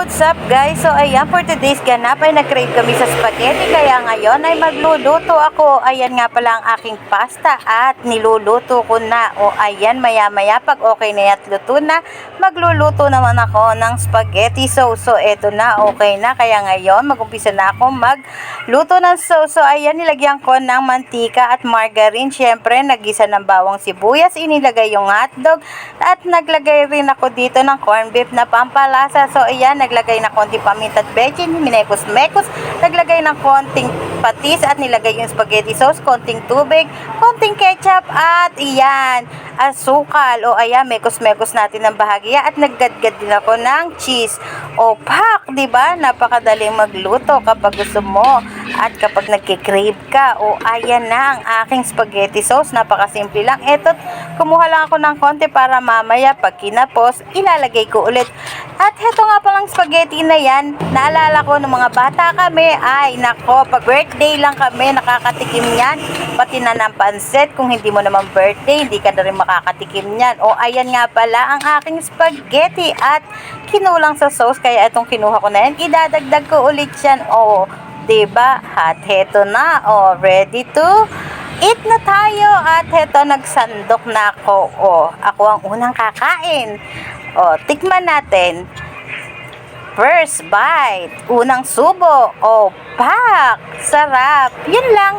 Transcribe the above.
what's up guys? So ayan, for today's ganap ay nag-crave kami sa spaghetti kaya ngayon ay magluluto ako. Ayan nga pala ang aking pasta at niluluto ko na. O ayan, maya maya pag okay na at luto na, magluluto naman ako ng spaghetti sauce. So eto na, okay na. Kaya ngayon, magumpisa na ako magluto ng sauce. So ayan, nilagyan ko ng mantika at margarine. Siyempre, nagisa ng bawang sibuyas, inilagay yung hotdog at naglagay rin ako dito ng corned beef na pampalasa. So, ayan, naglagay na konting paminta at bechin, minekos-mekos, naglagay ng konting patis at nilagay yung spaghetti sauce, konting tubig, konting ketchup at iyan, asukal. O ayan, mekos-mekos natin ng bahagya at naggadgad din ako ng cheese. O pak, di ba? Napakadaling magluto kapag gusto mo. At kapag nagkikrave ka, o ayan na ang aking spaghetti sauce. Napakasimple lang. Eto, kumuha lang ako ng konti para mamaya pag kinapos, ilalagay ko ulit. At heto nga palang spaghetti na yan, naalala ko ng mga bata kami, ay nako, pag birthday lang kami, nakakatikim yan. Pati na ng pansit, kung hindi mo naman birthday, hindi ka na rin makakatikim yan. O ayan nga pala ang aking spaghetti at kinulang sa sauce, kaya itong kinuha ko na yan, idadagdag ko ulit yan. O, ba? At heto na, oh, ready to eat na tayo. At heto nagsandok na ako. Oh, ako ang unang kakain. Oh, tikman natin. First bite, unang subo. Oh, pak! Sarap. Yun lang.